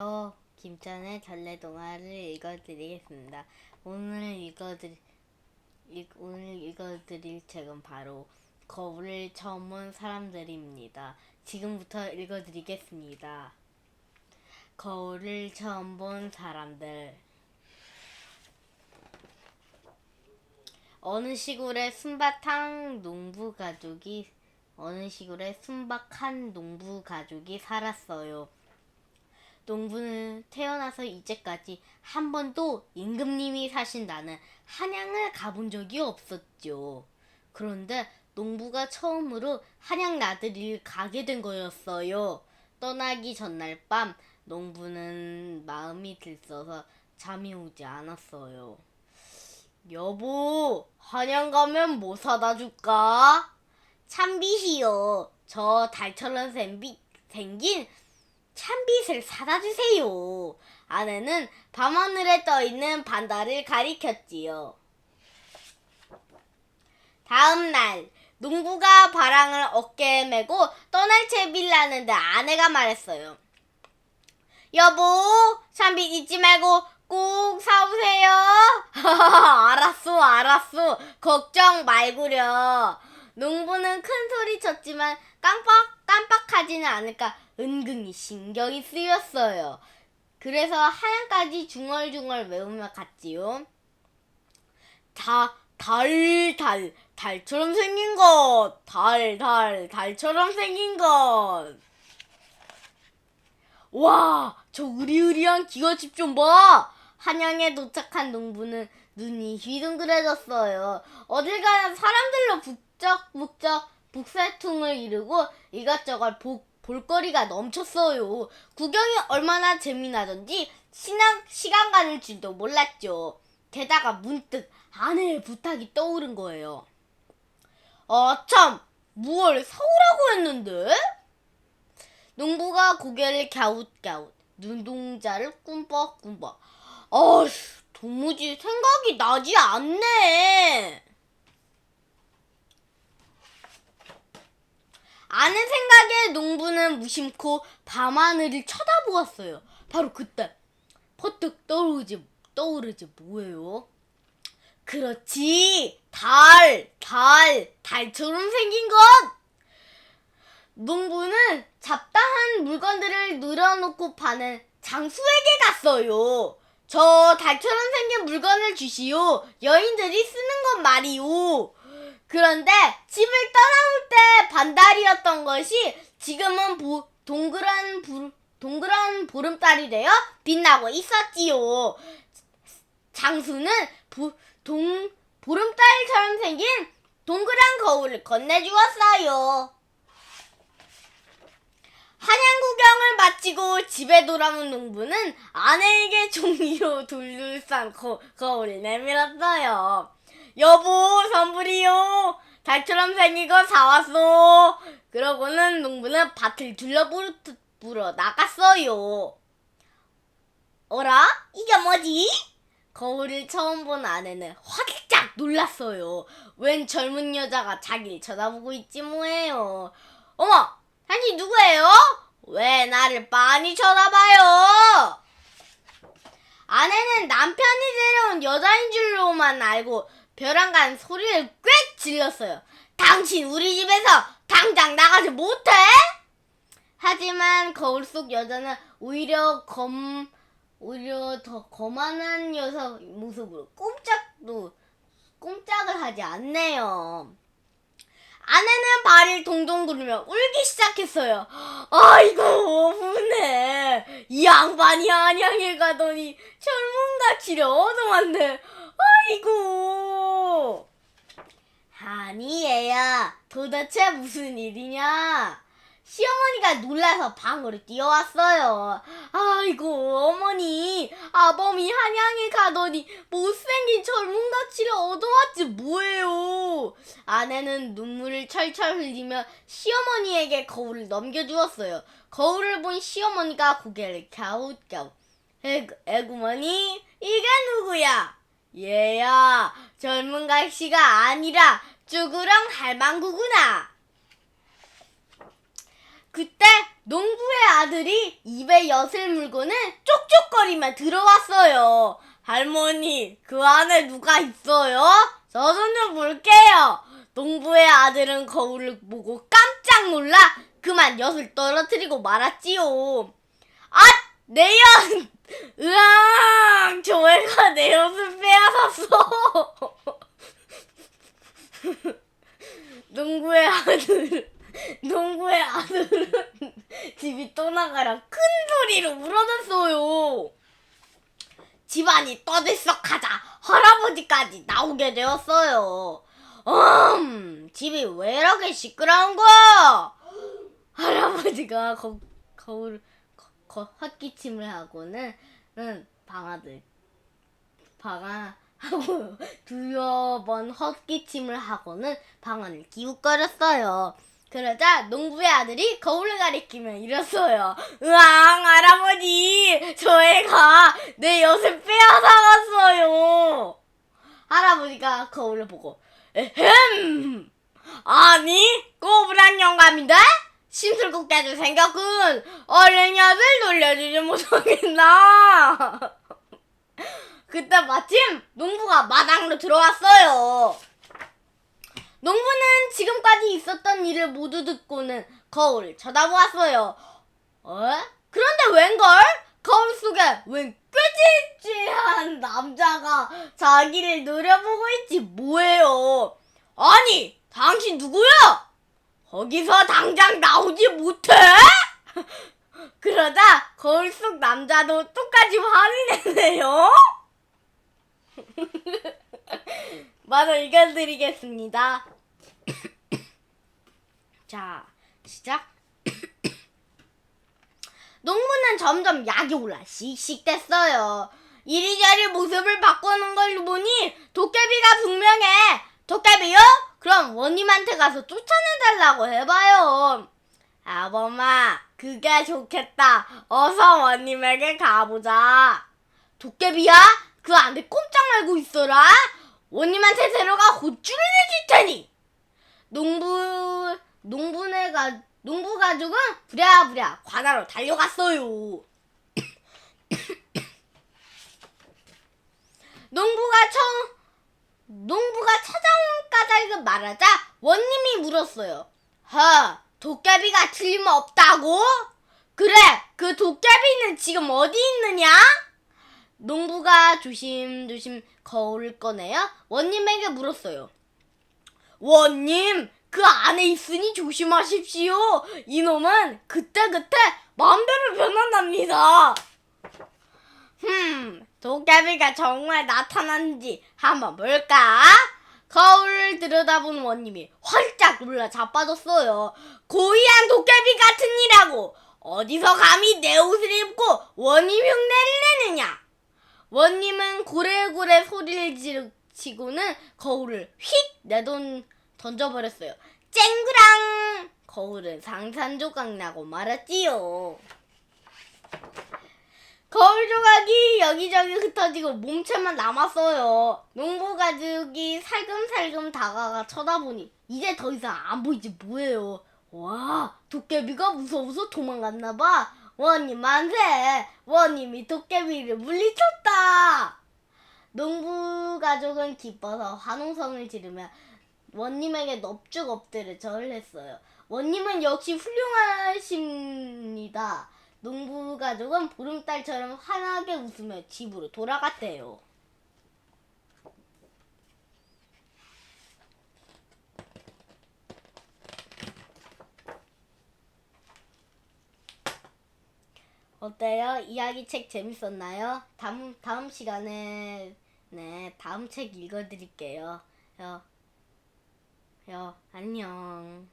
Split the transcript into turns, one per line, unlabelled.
어, 김찬의 전래 동화를 읽어드리겠습니다. 오늘 읽어드릴 읽- 오늘 읽어드릴 책은 바로 거울을 처음 본 사람들입니다. 지금부터 읽어드리겠습니다. 거울을 처음 본 사람들. 어느 시골에 순박한 농부 가족이 어느 시골에 순박한 농부 가족이 살았어요. 농부는 태어나서 이제까지 한 번도 임금님이 사신다는 한양을 가본 적이 없었죠. 그런데 농부가 처음으로 한양 나들이를 가게 된 거였어요. 떠나기 전날 밤 농부는 마음이 들썩어 잠이 오지 않았어요. 여보, 한양 가면 뭐 사다 줄까? 참빗이요. 저 달처럼 생긴 참빗을 사다 주세요. 아내는 밤하늘에 떠 있는 반달을 가리켰지요. 다음 날 농부가 바랑을 어깨에 메고 떠날 채비를 하는데 아내가 말했어요. 여보, 참빗 잊지 말고 꼭 사오세요. 알았어, 알았어. 걱정 말구려. 농부는 큰 소리 쳤지만 깜빡 깜빡하지는 않을까 은근히 신경이 쓰였어요. 그래서 하얀까지 중얼중얼 외우며 갔지요. 다, 달, 달, 달처럼 생긴 것. 달, 달, 달처럼 생긴 것. 와, 저 으리으리한 기관집 좀 봐! 한양에 도착한 농부는 눈이 휘둥그레졌어요. 어딜 가나 사람들로 북적북적 북새퉁을 이루고 이것저것 보, 볼거리가 넘쳤어요. 구경이 얼마나 재미나던지 시간, 시간 가는 줄도 몰랐죠. 게다가 문득 아내의 부탁이 떠오른 거예요. 아, 참! 무얼 사오라고 했는데? 농부가 고개를 갸웃갸웃, 눈동자를 꿈뻑꿈뻑. 어휴, 도무지 생각이 나지 않네. 아는 생각에 농부는 무심코 밤하늘을 쳐다보았어요. 바로 그때 퍼뜩 떠오르지 떠오르지 뭐예요? 그렇지, 달, 달, 달처럼 생긴 것. 농부는 잡다한 물건들을 늘어놓고 파는 장수에게 갔어요. 저 달처럼 생긴 물건을 주시오. 여인들이 쓰는 것 말이오. 그런데 집을 떠나올 때 반달이었던 것이 지금은 보, 동그란 불, 동그란 보름달이 되어 빛나고 있었지요. 장수는 보, 동, 보름달처럼 생긴 동그란 거울을 건네주었어요. 한양 구경을 마치고 집에 돌아온 농부는 아내에게 종이로 둘둘싼 거, 거울을 내밀었어요. 여보, 선불이요. 달처럼 생긴 거 사왔어. 그러고는 농부는 밭을 둘러보러 불어 나갔어요. 어라? 이게 뭐지? 거울을 처음 본 아내는 화들짝 놀랐어요. 웬 젊은 여자가 자기를 쳐다보고 있지 뭐예요. 어머, 당신 누구예요? 왜 나를 빤히 쳐다봐요? 아내는 남편이 데려온 여자인 줄로만 알고 벼랑 간 소리를 꽥 질렀어요. 당신 우리 집에서 당장 나가지 못해? 하지만 거울 속 여자는 오히려 검, 오히려 더 거만한 녀석 모습으로 꼼짝도, 꼼짝을 하지 않네요. 아내는 발을 동동 구르며 울기 시작했어요. 아이고, 분해. 이 양반이 안양에 가더니 젊은가치를 얻어왔네. 아이고. 아니, 얘야. 도대체 무슨 일이냐? 시어머니가 놀라서 방으로 뛰어왔어요. 아이고, 어머니. 아범이 한양에 가더니 못생긴 젊은 가치를 얻어왔지 뭐예요. 아내는 눈물을 철철 흘리며 시어머니에게 거울을 넘겨주었어요. 거울을 본 시어머니가 고개를 갸웃갸웃. 에구, 에구머니, 이게 누구야? 얘야, 젊은 가시가 아니라 쭈그렁 할망구구나. 그때 농부의 아들이 입에 엿을 물고는 쪽쪽거리며 들어왔어요. 할머니, 그 안에 누가 있어요? 저좀좀 볼게요. 농부의 아들은 거울을 보고 깜짝 놀라 그만 엿을 떨어뜨리고 말았지요. 아, 내 엿! 으앙! 저 애가 내 엿을 빼 앗았어. 농구의 아들, 농구의 아들은 집이 떠나가라 큰 소리로 울어댔어요. 집안이 떠들썩하자 할아버지까지 나오게 되었어요. 음, 집이 왜 이렇게 시끄러운 거야? 할아버지가 거, 거울, 거, 거, 헛기침을 하고는 은 방아들 방아 하고 두여 번 헛기침을 하고는 방안을 기웃거렸어요. 그러자 농부의 아들이 거울을 가리키며 이랬어요. 으앙 할아버지 저 애가 내 엿을 빼앗아갔어요. 할아버지가 거울을 보고 에헴 아니 꼬부랑 영감인데 심술궂게도 생겼군 얼른 엿을 돌려주지 못하겠나 그때 마침 농부가 마당으로 들어왔어요. 농부는 지금까지 있었던 일을 모두 듣고는 거울을 쳐다보았어요. 어? 그런데 웬걸? 거울 속에 웬 꾀질질한 남자가 자기를 노려보고 있지 뭐예요? 아니, 당신 누구야? 거기서 당장 나오지 못해? 그러자 거울 속 남자도 똑같이 화를 내네요. 마저 읽어드리겠습니다. 자, 시작. 농부는 점점 약이 올라 씩씩댔어요. 이리저리 모습을 바꾸는 걸 보니 도깨비가 분명해. 도깨비요? 그럼 원님한테 가서 쫓아내달라고 해봐요. 아범아, 그게 좋겠다. 어서 원님에게 가보자. 도깨비야? 그 안에 꼼짝 말고 있어라. 원님한테 데려가 호주를 내줄 테니. 농부 농부네 가 농부 가족은 부랴부랴 관하로 달려갔어요. 농부가 처 농부가 찾아온 까닭을 말하자 원님이 물었어요. 허, 도깨비가 틀림없다고? 그래, 그 도깨비는 지금 어디 있느냐? 농부가 조심조심 거울을 꺼내어 원님에게 물었어요. 원님, 그 안에 있으니 조심하십시오. 이놈은 그때그때 마음대로 변한답니다. 흠, 도깨비가 정말 나타났는지 한번 볼까? 거울을 들여다본 원님이 활짝 놀라 자빠졌어요. 고의한 도깨비 같은 이라고! 어디서 감히 내 옷을 입고 원님 흉내를 내느냐? 원님은 고래고래 소리를 지르, 치고는 거울을 휙 내돈 던져버렸어요. 쨍그랑! 거울은 상산 조각 나고 말았지요. 거울 조각이 여기저기 흩어지고 몸체만 남았어요. 농부 가족이 살금살금 다가가 쳐다보니 이제 더 이상 안 보이지 뭐예요. 와, 도깨비가 무서워서 도망갔나봐. 원님 만세! 원님이 도깨비를 물리쳤다! 농부 가족은 기뻐서 환호성을 지르며 원님에게 넙죽 엎드려 절을 했어요. 원님은 역시 훌륭하십니다. 농부 가족은 보름달처럼 환하게 웃으며 집으로 돌아갔대요. 어때요? 이야기 책 재밌었나요? 다음 다음 시간에 네 다음 책 읽어드릴게요. 요, 요 안녕.